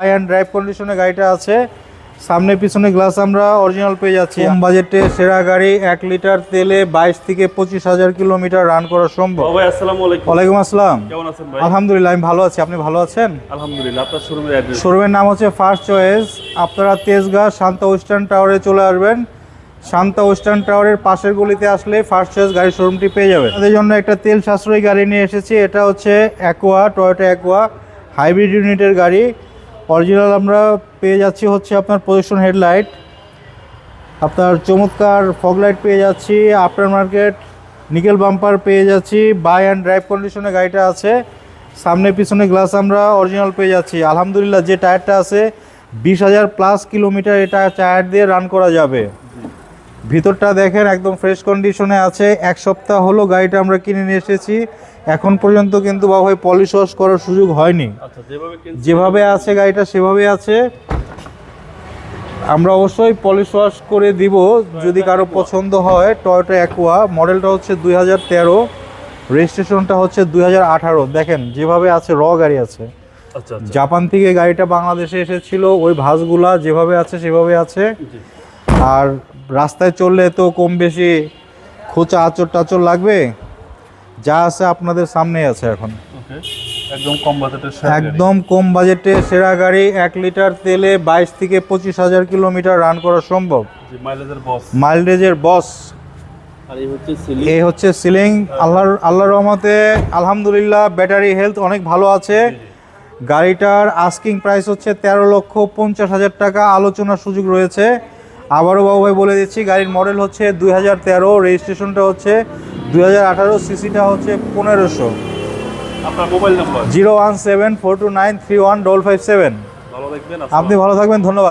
High and drive কন্ডিশনে গাড়িটা আছে। সামনে পিছনে গ্লাস আমরা অরিজিনাল পেয়ে যাচ্ছি। কম বাজেটে সেরা গাড়ি এক লিটার তেলে বাইশ থেকে পঁচিশ হাজার কিলোমিটার রান করা সম্ভব। আলাইকুম। ওয়ালাইকুম আসসালাম। আলহামদুলিল্লাহ আমি ভালো আছি। আপনি ভালো আছেন? আলহামদুলিল্লাহ আপনার শোরুমের শোরুমের নাম হচ্ছে ফার্স্ট চয়েস আপনারা তেজগাঁ শান্তা ওয়েস্টার্ন টাওয়ারে চলে আসবেন। শান্তা ওয়েস্টার্ন টাওয়ারের পাশের গলিতে আসলে ফার্স্ট চয়েস গাড়ির শোরুমটি পেয়ে যাবেন। তাদের জন্য একটা তেল সাশ্রয়ী গাড়ি নিয়ে এসেছি। এটা হচ্ছে অ্যাকোয়া টয়োটা অ্যাকোয়া হাইব্রিড ইউনিটের গাড়ি। অরিজিনাল আমরা পেয়ে যাচ্ছি হচ্ছে আপনার পজিশন হেডলাইট আপনার চমৎকার ফগলাইট পেয়ে যাচ্ছি আফটার মার্কেট নিকেল বাম্পার পেয়ে যাচ্ছি বাই অ্যান্ড ড্রাইভ কন্ডিশনে গাড়িটা আছে, সামনে পিছনে গ্লাস আমরা অরিজিনাল পেয়ে যাচ্ছি। আলহামদুলিল্লাহ যে টায়ারটা আছে, বিশ হাজার প্লাস কিলোমিটার এটা টায়ার দিয়ে রান করা যাবে। ভিতরটা দেখেন একদম ফ্রেশ কন্ডিশনে আছে। এক সপ্তাহ হলো গাড়িটা আমরা কিনে নিয়ে এসেছি। এখন পর্যন্ত কিন্তু বাবা ভাই পলিশ ওয়াশ করার সুযোগ হয়নি। আচ্ছা যেভাবে আছে গাড়িটা সেভাবে আছে। আমরা অবশ্যই পলিশ ওয়াশ করে দিব যদি কারও পছন্দ হয় টয়োটা অ্যাকোয়া মডেলটা হচ্ছে দুই হাজার তেরো। রেজিস্ট্রেশনটা হচ্ছে দুই হাজার আঠারো। দেখেন যেভাবে আছে র গাড়ি আছে। আচ্ছা আচ্ছা। জাপান থেকে গাড়িটা বাংলাদেশে এসেছিল ওই ভাসগুলা যেভাবে আছে সেভাবে আছে। আর রাস্তায় চললে তো কম বেশি খোঁচা আচর টাচর লাগবে। যা আছে আপনাদের সামনেই আছে এখন। একদম কম বাজেটের একদম কম বাজেটে সেরা গাড়ি এক লিটার তেলে বাইশ থেকে পঁচিশ হাজার কিলোমিটার রান করা সম্ভব। জি মাইলেজের বস মাইলেজের বস আর এই হচ্ছে সিলি এই হচ্ছে সিলিং আল্লাহর আল্লাহর রহমতে আলহামদুলিল্লাহ ব্যাটারি হেলথ অনেক ভালো আছে। গাড়িটার আস্কিং প্রাইস হচ্ছে তেরো লক্ষ পঞ্চাশ হাজার টাকা। আলোচনার সুযোগ রয়েছে। আবারও বাবু ভাই বলে দিচ্ছি গাড়ির মডেল হচ্ছে দুই হাজার তেরো রেজিস্ট্রেশনটা হচ্ছে দুই হাজার আঠারো সিসিটা হচ্ছে পনেরোশো। আপনার mobile number? Zero one seven four two nine three one double five seven. আপনি ভালো থাকবেন ধন্যবাদ।